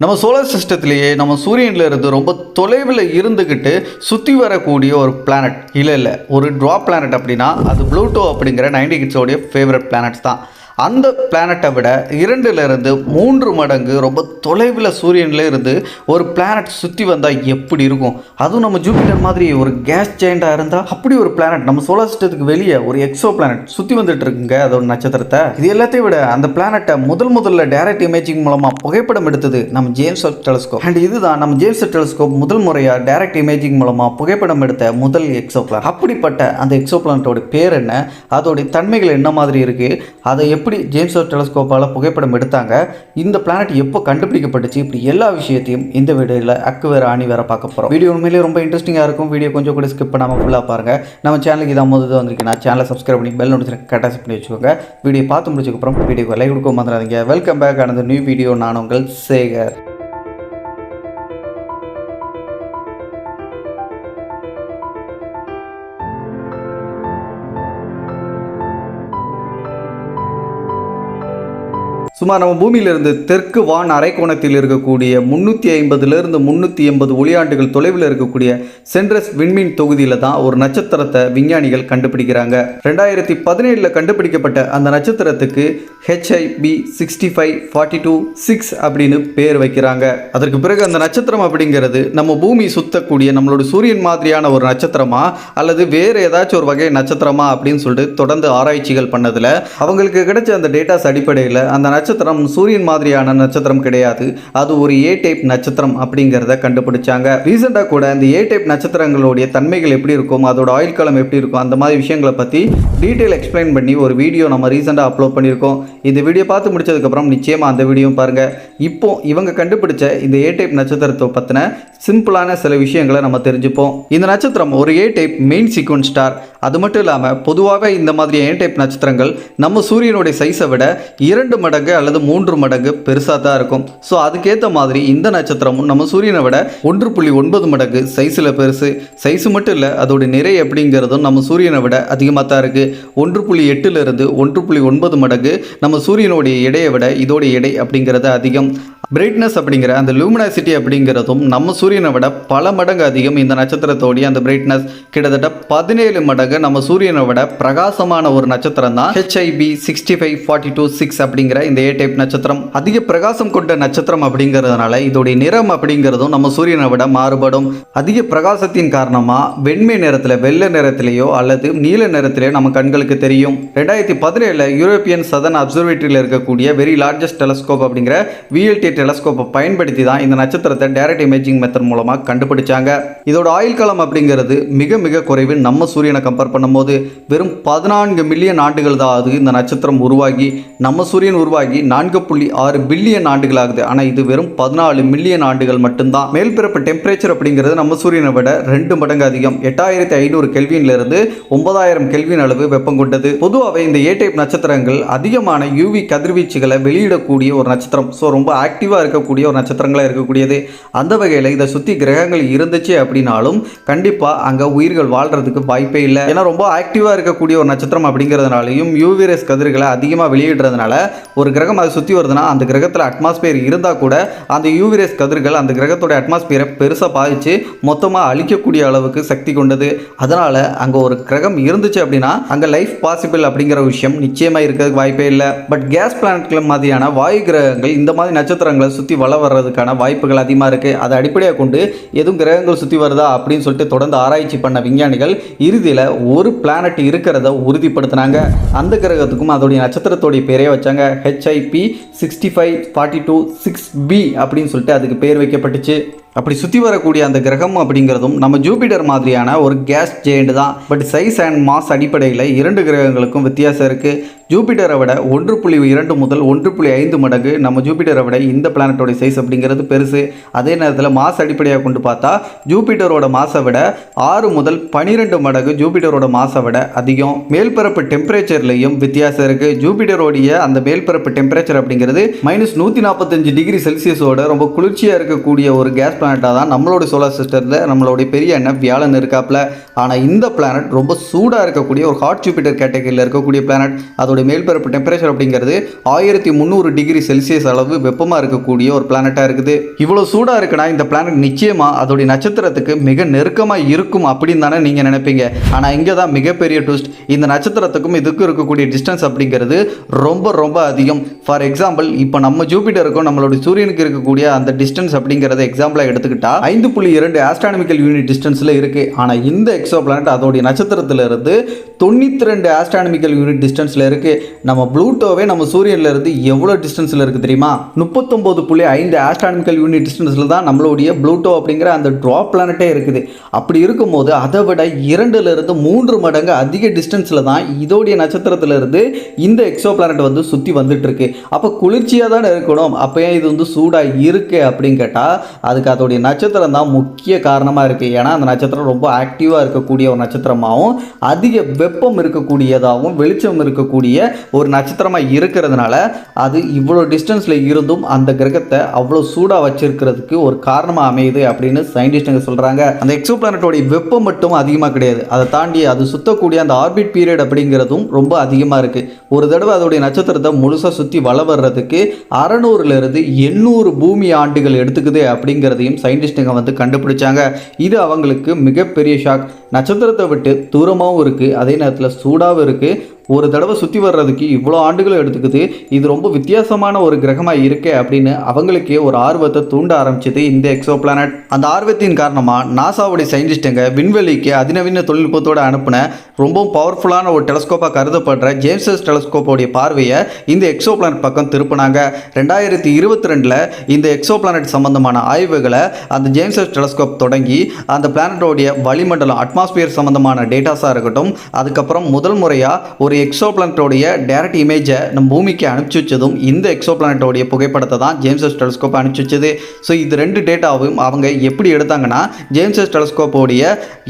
நம்ம சோலார் சிஸ்டத்திலேயே நம்ம சூரியனில் இருந்து ரொம்ப தொலைவில் இருந்துக்கிட்டு சுற்றி வரக்கூடிய ஒரு பிளானட் இல்லை இல்லை ஒரு ட்ரா பிளானட் அப்படின்னா அது ப்ளூட்டோ அப்படிங்கிற நைன்டி கிட்ஸோடைய ஃபேவரட் பிளானட்ஸ் தான். அந்த பிளானட்டை விட இரண்டுலேருந்து மூன்று மடங்கு ரொம்ப தொலைவில் சூரியன்ல இருந்து ஒரு பிளானட் சுற்றி வந்தால் எப்படி இருக்கும்? அதுவும் நம்ம ஜூபிட்டர் மாதிரி ஒரு கேஸ் ஜெயண்டாக இருந்தால் அப்படி ஒரு பிளானட் நம்ம சோலார் சிஸ்டத்துக்கு வெளியே ஒரு எக்ஸோ பிளானட் சுற்றி வந்துட்டு இருக்குங்க அதோட நட்சத்திரத்தை. இது எல்லாத்தையும் விட அந்த பிளானட்டை முதல் முதல்ல டைரக்ட் இமேஜிங் மூலமாக புகைப்படம் எடுத்தது நம்ம ஜேம்ஸ் டெலஸ்கோப் அண்ட் இதுதான் நம்ம ஜேம்ஸ் டெலஸ்கோப் முதல் முறையாக டைரக்ட் இமேஜிங் மூலமாக புகைப்படம் எடுத்த முதல் எக்ஸோ பிளான் அப்படிப்பட்ட அந்த எக்ஸோ பிளானட்டோட பேர் என்ன? அதோடைய தன்மைகள் என்ன மாதிரி இருக்குது அதை எப்படி ஜேம்ஸ் வெப் டெலஸ்கோப்பால் புகைப்படம் எடுத்தாங்க. இந்த பிளானட் எப்போ கண்டுபிடிக்கப்பட்டுச்சு? இப்படி எல்லா விஷயத்தையும் இந்த வீடியோவில் அக்கு வேறு ஆணி வேற பார்க்க போகிறோம் வீடியோ உண்மையிலேயே ரொம்ப இன்ட்ரெஸ்டிங்காக இருக்கும். வீடியோ கொஞ்சம் கூட ஸ்கிப் பண்ணாமல் ஃபுல்லாக பாருங்கள் நம்ம சேனலுக்கு இதாக முதல் வந்திருக்கீங்கன்னா சேனலை சப்ஸ்கிரைப் பண்ணி பெல் நோட்டிஸ் கரெக்டாக செட் பண்ணி வச்சுக்கோங்க. வீடியோ பார்த்து முடிச்சதுக்கப்புறம் வீடியோக்கு லைக் கொடுக்க மறந்துடாதீங்க. வெல்கம் பேக் ஆனது நியூ வீடியோ நான் உங்கள் சேகர். சுமார் நம்ம பூமியிலிருந்து தெற்கு வான் அரைக்கோணத்தில் இருக்கக்கூடிய முந்நூற்றி ஐம்பதுலேருந்து முந்நூற்றி எண்பது ஒளியாண்டுகள் தொலைவில் இருக்கக்கூடிய சென்ட்ரஸ் விண்மீன் தொகுதியில் தான் ஒரு நட்சத்திரத்தை விஞ்ஞானிகள் கண்டுபிடிக்கிறாங்க. ரெண்டாயிரத்தி பதினேழில் கண்டுபிடிக்கப்பட்ட அந்த நட்சத்திரத்துக்கு HIP sixty five forty two six அப்படின்னு பேர் வைக்கிறாங்க. அதற்கு பிறகு அந்த நட்சத்திரம் அப்படிங்கிறது நம்ம பூமி சுத்தக்கூடிய நம்மளோட சூரியன் மாதிரியான ஒரு நட்சத்திரமா அல்லது வேறு ஏதாச்சும் ஒரு வகை நட்சத்திரமா அப்படின்னு சொல்லிட்டு தொடர்ந்து ஆராய்ச்சிகள் பண்ணதில் அவங்களுக்கு கிடைச்ச அந்த டேட்டாஸ் அடிப்படையில் அந்த நட்ச நட்சத்திரம் சூரியன் மாதிரியான நட்சத்திரம் கிடையாது. அது ஒரு ஏ டைப் நட்சத்திரம் அப்படிங்கிறத கண்டுபிடிச்சாங்க. ரீசெண்டாக கூட இந்த ஏ டைப் நட்சத்திரங்களுடைய தன்மைகள் எப்படி இருக்கும் அதோட ஆயுள் காலம் எப்படி இருக்கும் அந்த மாதிரி விஷயங்களை பற்றி டீட்டெயில் எக்ஸ்பிளைன் பண்ணி ஒரு வீடியோ நம்ம ரீசெண்டாக அப்லோட் பண்ணியிருக்கோம். இந்த வீடியோ பார்த்து முடிச்சதுக்கப்புறம் நிச்சயமாக அந்த வீடியோ பாருங்கள் இப்போ இவங்க கண்டுபிடிச்ச இந்த ஏ டைப் நட்சத்திரத்தை பற்றின சிம்பிளான சில விஷயங்களை நம்ம தெரிஞ்சுப்போம். இந்த நட்சத்திரம் ஒரு A type main sequence star அது மட்டும் இல்லாமல் பொதுவாக இந்த மாதிரி ஏ டைப் நட்சத்திரங்கள் நம்ம சூரியனுடைய சைஸை விட இரண்டு மடங்கு அல்லது மூன்று மடங்கு பெருசாக தான் இருக்கும். ஸோ அதுக்கேற்ற மாதிரி இந்த நட்சத்திரமும் நம்ம சூரியனை விட ஒன்று புள்ளி ஒன்பது மடங்கு சைஸில் பெருசு. சைஸு மட்டும் இல்லை அதோட நிறை அப்படிங்கிறதும் நம்ம சூரியனை விட அதிகமாக தான் இருக்குது ஒன்று புள்ளி எட்டுலேருந்து ஒன்று புள்ளி ஒன்பது மடங்கு நம்ம சூரியனுடைய எடையை விட இதோட எடை அப்படிங்கிறது அதிகம். பிரைட்னஸ் அப்படிங்கிற அந்த லூமினாசிட்டி அப்படிங்கிறதும் நம்ம சூரியனை விட பல மடங்கு அதிகம் இந்த நட்சத்திரத்தோடைய அந்த பிரைட்னஸ் கிட்டத்தட்ட பதினேழு மடங்கு நம்ம சூரியனை விட பிரகாசமான ஒரு நட்சத்திரம் தான் HIP sixty five forty two six அப்படிங்கிற இந்த ஏ டைப் நட்சத்திரம். அதிக பிரகாசம் கொண்ட நட்சத்திரம் அப்படிங்கிறதுனால இதோடைய நிறம் அப்படிங்கிறதும் நம்ம சூரியனை விட மாறுபடும். அதிக பிரகாசத்தின் காரணமாக வெண்மை நிறத்தில் வெள்ளை நிறத்திலேயோ அல்லது நீல நிறத்திலேயோ நம்ம கண்களுக்கு தெரியும். ரெண்டாயிரத்தி பதினேழில் யூரோப்பியன் சதன் அப்சர்வேட்டரியில் இருக்கக்கூடிய வெரி லார்ஜஸ்ட் டெலஸ்கோப் அப்படிங்கிற விஎல்டி டெலஸ்கோப்பை பயன்படுத்தி தான் இந்த நட்சத்திரத்தை டைரக்ட் இமேஜிங் மெத்தட் மூலமாக கண்டுபிடிச்சாங்க. இதோட ஆயுள் காலம் அப்படிங்கிறது மிக மிக குறைவு நம்ம சூரியனை கம்பேர் பண்ணும்போது வெறும் பதினான்கு மில்லியன் ஆண்டுகள் தான் ஆகுது இந்த நட்சத்திரம் உருவாகி நம்ம சூரியன் உருவாகி நான்கு புள்ளி ஆறு பில்லியன் ஆண்டுகள் ஆகுது ஆனால் இது வெறும் பதினாலு மில்லியன் ஆண்டுகள் மட்டும்தான். மேல்பிறப்பு டெம்பரேச்சர் அப்படிங்கிறது நம்ம சூரியனை விட ரெண்டு மடங்கு அதிகம். எட்டாயிரத்தி ஐநூறு கெல்வியிலிருந்து ஒன்பதாயிரம் கெல்வின் அளவு வெப்பம் கொண்டது. பொதுவாகவே இந்த ஏ டைப் நட்சத்திரங்கள் அதிகமான யூவி கதிர்வீச்சுகளை வெளியிடக்கூடிய ஒரு நட்சத்திரம். ஸோ ரொம்ப ஆக்டிவ் ஆக்டிவாக இருக்கக்கூடிய ஒரு நட்சத்திரங்களாக இருக்கக்கூடியது. அந்த வகையில் இதை சுற்றி கிரகங்கள் இருந்துச்சு அப்படின்னாலும் கண்டிப்பாக அங்கே உயிர்கள் வாழ்கிறதுக்கு வாய்ப்பே இல்லை. ஏன்னா ரொம்ப ஆக்டிவாக இருக்கக்கூடிய ஒரு நட்சத்திரம் அப்படிங்கிறதுனாலையும் யூவிரஸ் கதிர்களை அதிகமாக வெளியிடுறதுனால ஒரு கிரகம் அதை சுற்றி வருதுன்னா அந்த கிரகத்தில் அட்மாஸ்பியர் இருந்தால் கூட அந்த யூவிரஸ் கதிர்கள் அந்த கிரகத்தோட அட்மாஸ்பியரை பெருசாக பாதித்து மொத்தமாக அழிக்கக்கூடிய அளவுக்கு சக்தி கொண்டது. அதனால் அங்கே ஒரு கிரகம் இருந்துச்சு அப்படின்னா அங்கே லைஃப் பாசிபிள் அப்படிங்கிற விஷயம் நிச்சயமாக இருக்கிறதுக்கு வாய்ப்பே இல்லை. பட் கேஸ் பிளானட்கள் மாதிரியான வாயு கிரகங்கள் இந்த மாதிரி நட்சத்திரங்கள் சுற்றி வளம் வர்றதுக்கான வாய்ப்புகள் அதிகமாக இருக்குது அதை அடிப்படையாக கொண்டு எதுவும் கிரகங்கள் சுற்றி வருதா அப்படின்னு சொல்லிட்டு தொடர்ந்து ஆராய்ச்சி பண்ண விஞ்ஞானிகள் இறுதியில் ஒரு பிளானட் இருக்கிறத உறுதிப்படுத்தினாங்க. அந்த கிரகத்துக்கும் அதோடைய நட்சத்திரத்தோடைய பேரே வச்சாங்க. HIP sixty five forty two six b அப்படின்னு சொல்லிட்டு அதுக்கு பேர் வைக்கப்பட்டுச்சு. அப்படி சுற்றி வரக்கூடிய அந்த கிரகம் அப்படிங்கிறதும் நம்ம ஜூபிட்டர் மாதிரியான ஒரு கேஸ் ஜெயண்ட் தான். பட் சைஸ் அண்ட் மாஸ் அடிப்படையில் இரண்டு கிரகங்களுக்கும் வித்தியாசம் இருக்குது ஜூபிட்டரை விட ஒன்று புள்ளி இரண்டு முதல் ஒன்று புள்ளி ஐந்து மடங்கு நம்ம ஜூபிட்டரை விட இந்த பிளானட்டோட சைஸ் அப்படிங்கிறது பெருசு. அதே நேரத்தில் மாஸ் அடிப்படையாக கொண்டு பார்த்தா ஜூபிட்டரோட மாசை விட ஆறு முதல் பனிரெண்டு மடங்கு ஜூபிட்டரோட மாசை விட அதிகம். மேல்பரப்பு டெம்பரேச்சர்லையும் வித்தியாசம் இருக்குது ஜூபிட்டரோடைய அந்த மேல்பரப்பு டெம்பரேச்சர் அப்படிங்கிறது மைனஸ் நூற்றி நாற்பத்தஞ்சு டிகிரி செல்சியஸோட ரொம்ப குளிர்ச்சியாக இருக்கக்கூடிய ஒரு கேஸ் பிளானட்டாக தான் நம்மளோட சோலார் சிஸ்டத்தில் நம்மளுடைய பெரிய எண்ணெய் வியாழன் இருக்காப்புல. ஆனால் இந்த பிளானட் ரொம்ப சூடாக இருக்கக்கூடிய ஒரு ஹாட் ஜூபிட்டர் கேட்டகரியில் இருக்கக்கூடிய பிளானட் அதோட மேல்பரப்பு டெம்பரேச்சர் அப்படிங்கிறது ஆயிரத்தி முந்நூறு டிகிரி செல்சியஸ் அளவு வெப்பமாக இருக்கக்கூடிய ஒரு பிளானட்டாக இருக்குது. இவ்வளோ சூடாக இருக்குன்னா இந்த பிளானட் நிச்சயமாக அதோடைய நட்சத்திரத்துக்கு மிக நெருக்கமாக இருக்கும் அப்படின்னு தானே நீங்கள் நினைப்பீங்க. ஆனால் இங்கே தான் மிகப்பெரிய ட்விஸ்ட் இந்த நட்சத்திரத்துக்கும் இதுக்கும் இருக்கக்கூடிய டிஸ்டன்ஸ் அப்படிங்கிறது ரொம்ப ரொம்ப அதிகம். ஃபார் எக்ஸாம்பிள் இப்போ நம்ம ஜூபிட்டருக்கும் நம்மளுடைய சூரியனுக்கு இருக்கக்கூடிய அந்த டிஸ்டன்ஸ் அப்படிங்கிறத எக்ஸாம்பிளாக எடுத்துக்கிட்டா ஐந்து புள்ளி இரண்டு ஆஸ்ட்ரானமிக்கல் யூனிட் டிஸ்டன்ஸில் இருக்கு. ஆனால் இந்த எக்ஸோ பிளானட் அதோடைய நட்சத்திரத்திலிருந்து தொண்ணூற்றி ரெண்டு ஆஸ்ட்ரானமிக்கல் யூனிட் டிஸ்டன்ஸில் இருக்குது நம்ம ப்ளூட்டோவே நம்ம சூரியன்ல இருந்து எவ்வளோ டிஸ்டன்ஸில் இருக்குது தெரியுமா? முப்பத்தொம்போது புள்ளி ஐந்து ஆஸ்ட்ரானமிக்கல் யூனிட் டிஸ்டன்ஸில் தான் நம்மளுடைய ப்ளூட்டோ அப்படிங்கிற அந்த ட்ராப் பிளானட்டே இருக்குது. அப்படி இருக்கும்போது அதை விட இரண்டுலேருந்து மூன்று மடங்கு அதிக டிஸ்டன்ஸில் தான் இதோடைய நட்சத்திரத்திலிருந்து இந்த எக்ஸோ பிளானட் வந்து சுற்றி வந்துட்டு இருக்கு அப்போ குளிர்ச்சியாக தானே இருக்கணும். அப்போ ஏன் இது வந்து சூடாக இருக்கு அப்படின்னு கேட்டால் அதுக்கு அதோடைய நட்சத்திரம் தான் முக்கிய காரணமாக இருக்குது ஏன்னா அந்த நட்சத்திரம் ரொம்ப ஆக்டிவாக இருக்கக்கூடிய ஒரு நட்சத்திரமாகவும் அதிக வெப்பம் இருக்கக்கூடியதாகவும் வெளிச்சம் இருக்கக்கூடிய ஒரு நட்சத்திரமாக இருக்கிறதுனால அது இவ்வளோ டிஸ்டன்ஸில் இருந்தும் அந்த கிரகத்தை அவ்வளோ சூடாக வச்சிருக்கிறதுக்கு ஒரு காரணமாக அமையுது அப்படின்னு சயின்டிஸ்ட்டுங்க சொல்கிறாங்க அந்த எக்ஸோ பிளானட்டோடைய வெப்பம் மட்டும் அதிகமாக கிடையாது. அதை தாண்டி அது சுத்தக்கூடிய அந்த ஆர்பிட் பீரியட் அப்படிங்கிறதும் ரொம்ப அதிகமாக இருக்குது ஒரு தடவை அதோடைய நட்சத்திரத்தை முழுசாக சுற்றி வள வர்றதுக்கு அறநூறுலேருந்து எண்ணூறு பூமி ஆண்டுகள் எடுத்துக்குது அப்படிங்கிறதையும் சயின்டிஸ்ட்டுங்க வந்து கண்டுபிடிச்சாங்க. இது அவங்களுக்கு மிகப்பெரிய ஷாக் நட்சத்திரத்தை விட்டு தூரமாகவும் இருக்குது அதே நேரத்தில் சூடாகவும் இருக்குது ஒரு தடவை சுற்றி வர்றதுக்கு இவ்வளோ ஆண்டுகள் எடுத்துக்குது இது ரொம்ப வித்தியாசமான ஒரு கிரகமாக இருக்கே அப்படின்னு அவங்களுக்கே ஒரு ஆர்வத்தை தூண்ட ஆரம்பிச்சது இந்த எக்ஸோ பிளானட் அந்த ஆர்வத்தின் காரணமாக நாசாவுடைய சயின்டிஸ்ட்டுங்க விண்வெளிக்கு அதிநவீன தொழில்நுட்பத்தோடு அனுப்பின ரொம்பவும் பவர்ஃபுல்லான ஒரு டெலஸ்கோப்பாக கருதப்படுற ஜேம்சஸ் டெலஸ்கோப்போடைய பார்வையை இந்த எக்ஸோ பிளானட் பக்கம் திருப்பினாங்க. ரெண்டாயிரத்தி இருபத்தி ரெண்டில் இந்த எக்ஸோ பிளானட் சம்பந்தமான ஆய்வுகளை அந்த ஜேம்சஸ் டெலஸ்கோப் தொடங்கி அந்த பிளானட்டோடைய வளிமண்டலம் அட்மாஸ்பியர் சம்பந்தமான டேட்டாஸாக இருக்கட்டும் அதுக்கப்புறம் முதல் முறையாக ஒரு எக்ஸோ பிளானட்டோடைய டேரக்ட் இமேஜை நம்ம பூமிக்கு அனுப்பிச்சி வச்சதும் இந்த எக்ஸோ பிளானட்டோடைய புகைப்படத்தை தான் ஜேம்ஸஸ் டெலஸ்கோப் அனுப்பிச்சி வச்சது. ஸோ இது ரெண்டு டேட்டாவும் அவங்க எப்படி எடுத்தாங்கன்னா ஜேம்ஸஸ் டெலஸ்கோப்போடைய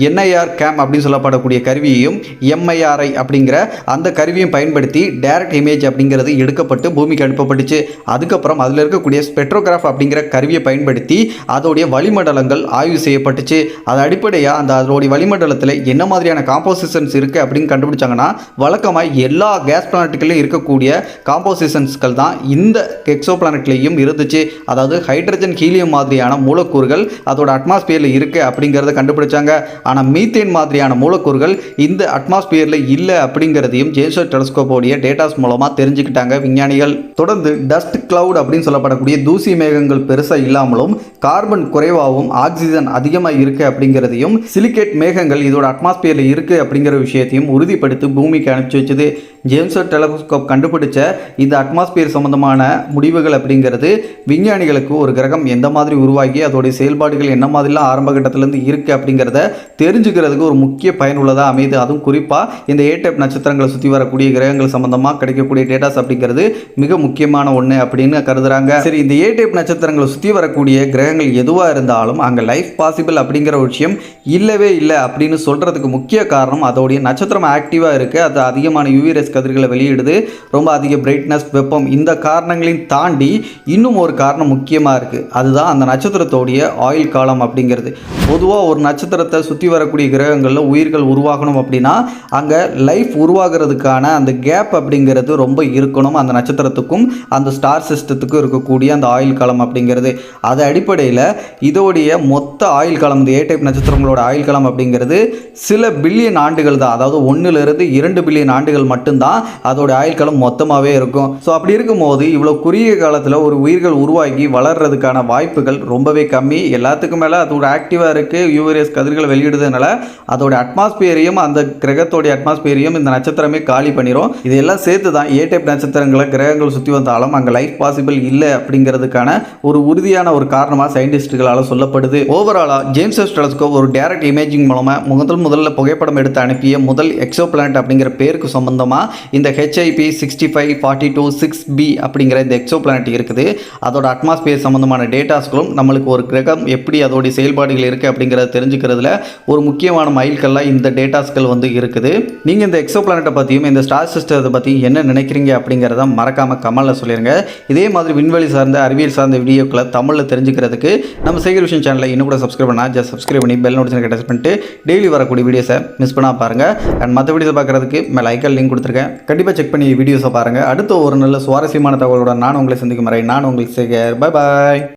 என்ஐஆர் கேம் அப்படின்னு சொல்லப்படக்கூடிய கருவியையும் எம்ஐஆர்ஐ அப்படிங்கிற அந்த கருவியும் பயன்படுத்தி டேரக்ட் இமேஜ் அப்படிங்கிறது எடுக்கப்பட்டு பூமிக்கு அனுப்பப்பட்டுச்சு. அதுக்கப்புறம் அதில் இருக்கக்கூடிய ஸ்பெட்ரோகிராஃப் அப்படிங்கிற கருவியை பயன்படுத்தி அதோடைய வளிமண்டலங்கள் ஆய்வு செய்யப்பட்டுச்சு. அது அடிப்படையாக அந்த அதோடைய வளிமண்டலத்தில் என்ன மாதிரியான காம்போசிஷன்ஸ் இருக்குது அப்படின்னு கண்டுபிடிச்சாங்கன்னா வழக்கமாக எல்லா கேஸ் பிளானட்டுகளையும் இருக்கக்கூடிய காம்போசிஷன்ஸ்கள் தான் இந்த எக்ஸோ பிளானட்லேயும் இருந்துச்சு. அதாவது ஹைட்ரஜன் ஹீலியம் மாதிரியான மூலக்கூறுகள் அதோட அட்மாஸ்பியரில் இருக்குது அப்படிங்கிறத கண்டுபிடிச்சாங்க. ஆனால் மீத்தேன் மாதிரியான மூலக்கூறுகள் இந்த அட்மாஸ்பியரில் இல்லை அப்படிங்கிறதையும் ஜேம்ஸோ டெலஸ்கோப்போடைய டேட்டாஸ் மூலமாக தெரிஞ்சுக்கிட்டாங்க விஞ்ஞானிகள். தொடர்ந்து டஸ்ட் கிளவுட் அப்படின்னு சொல்லப்படக்கூடிய தூசி மேகங்கள் பெருசாக இல்லாமலும் கார்பன் குறைவாகவும் ஆக்சிஜன் அதிகமாக இருக்குது அப்படிங்கிறதையும் சிலிகேட் மேகங்கள் இதோட அட்மாஸ்பியரில் இருக்குது அப்படிங்கிற விஷயத்தையும் உறுதிப்படுத்தி பூமிக்கு அனுப்பிச்சு கண்டுபிடிச்சது ஜேம்ஸ் டெலஸ்கோப் கண்டுபிடிச்ச இந்த அட்மாஸ்பியர் சம்பந்தமான முடிவுகள் அப்படிங்கிறது விஞ்ஞானிகளுக்கு ஒரு கிரகம் எந்த மாதிரி உருவாகி அதோடைய செயல்பாடுகள் என்ன மாதிரிலாம் ஆரம்ப கட்டத்திலேருந்து இருக்குது அப்படிங்கிறத தெரிஞ்சுக்கிறதுக்கு ஒரு முக்கிய பயனுள்ளதாக அமையுது. அதுவும் குறிப்பாக இந்த ஏ டைப் நட்சத்திரங்களை சுற்றி வரக்கூடிய கிரகங்கள் சம்பந்தமாக கிடைக்கக்கூடிய டேட்டாஸ் அப்படிங்கிறது மிக முக்கியமான ஒன்று அப்படின்னு கருதுகிறாங்க சரி இந்த ஏ டைப் நட்சத்திரங்களை சுற்றி வரக்கூடிய கிரகங்கள் எதுவாக இருந்தாலும் அங்கே லைஃப் பாசிபிள் அப்படிங்கிற ஒரு விஷயம் இல்லவே இல்லை அப்படின்னு சொல்கிறதுக்கு முக்கிய காரணம் அதோடைய நட்சத்திரம் ஆக்டிவாக இருக்குது அது அதிகமான யூவிரஸ் கதிர்களை வெளியிடுது. ரொம்ப அதிக பிரைட்னஸ் வெப்பம். இந்த காரணங்களையும் தாண்டி இன்னும் ஒரு காரணம் முக்கியமாக இருக்குது அதுதான் அந்த நட்சத்திரத்தோடைய ஆயுள் காலம் அப்படிங்கிறது. பொதுவாக ஒரு நட்சத்திரத்தை சுற்றி வரக்கூடிய கிரகங்களில் உயிர்கள் உருவாகணும் அப்படின்னா அங்கே லைஃப் உருவாகிறதுக்கான அந்த கேப் அப்படிங்கிறது ரொம்ப இருக்கணும். அந்த நட்சத்திரத்துக்கும் அந்த ஸ்டார் சிஸ்டத்துக்கும் இருக்கக்கூடிய அந்த ஆயுள் காலம் அப்படிங்கிறது. அது அடிப்படையில் இதோடைய மொத்த ஆயுள் காலம் இந்த ஏ டைப் நட்சத்திரங்களோட ஆயுள் காலம் அப்படிங்கிறது சில பில்லியன் ஆண்டுகள் தான். அதாவது ஒன்றுலேருந்து இரண்டு பில்லியன் ஆண்டுகள் மட்டும்தான் அதோட ஆயுட்காலம் மொத்தமாகவே இருக்கும். ஸோ அப்படி இருக்கும்போது இவ்வளோ குறுகிய காலத்தில் ஒரு உயிர்கள் உருவாகி வளர்கிறதுக்கான வாய்ப்புகள் ரொம்பவே கம்மி. எல்லாத்துக்கும் மேலே அதோட ஆக்டிவாக இருக்குது யூவரியஸ் கதிர்கள் வெளியிடுறதுனால அதோட அட்மாஸ்பியரையும் அந்த கிரகத்தோடைய அட்மாஸ்பியரையும் இந்த நட்சத்திரமே காலி பண்ணிடும் இதெல்லாம் சேர்த்து தான் ஏ டைப் நட்சத்திரங்களை கிரகங்கள் சுற்றி வந்தாலும் அங்கே லைஃப் பாசிபிள் இல்லை அப்படிங்கிறதுக்கான ஒரு உறுதியான ஒரு காரணமாக சயின்டிஸ்டுகளால் சொல்லப்படுது. ஓவராலாக ஜேம்ஸ் டெலஸ்கோப் ஒரு டேரக்ட் இமேஜிங் மூலமாக முதல் முதல்ல புகைப்படம் எடுத்து அனுப்பிய முதல் எக்ஸோ பிளான்ட் அப்படிங்கிற பேருக்கு நிலவுக்கு சம்பந்தமாக இந்த HIP sixty five forty two six b அப்படிங்கிற இந்த எக்ஸோ பிளானட் இருக்குது. அதோட அட்மாஸ்பியர் சம்மந்தமான டேட்டாஸ்களும் நம்மளுக்கு ஒரு கிரகம் எப்படி அதோடைய செயல்பாடுகள் இருக்குது அப்படிங்கிறத தெரிஞ்சுக்கிறதுல ஒரு முக்கியமான மைல்கல்லாக இந்த டேட்டாஸ்கள் வந்து இருக்குது. நீங்கள் இந்த எக்ஸோ பிளானட்டை பற்றியும் இந்த ஸ்டார் சிஸ்டத்தை பற்றியும் என்ன நினைக்கிறீங்க அப்படிங்கிறத மறக்காமல் கமலில் சொல்லிடுங்க இதே மாதிரி விண்வெளி சார்ந்த அறிவியல் சார்ந்த வீடியோக்களை தமிழில் தெரிஞ்சுக்கிறதுக்கு நம்ம சேகர் விஷயம் சேனலை இன்னும் கூட சப்ஸ்கிரைப் பண்ணால் ஜஸ்ட் சப்ஸ்கிரைப் பண்ணி பெல் நோட்டிஃபிகேஷன் டச் பண்ணிட்டு டெய்லி வரக்கூடிய வீடியோஸை மிஸ் பண்ணால் பாருங்கள் அண்ட் மற்ற வீடியோஸை பார்க்குறதுக்கு மேலே ஐக்கல் லிங்க் கொடுத்துருக்கேன். கண்டிப்பாக செக் பண்ணி வீடியோஸை பாருங்கள் அடுத்த ஒரு நல்ல சுவாரஸ்யமான தகவலோட நான் உங்களை சந்திக்கும் வரை நான் உங்களுக்கு சேகர். பாய் பாய்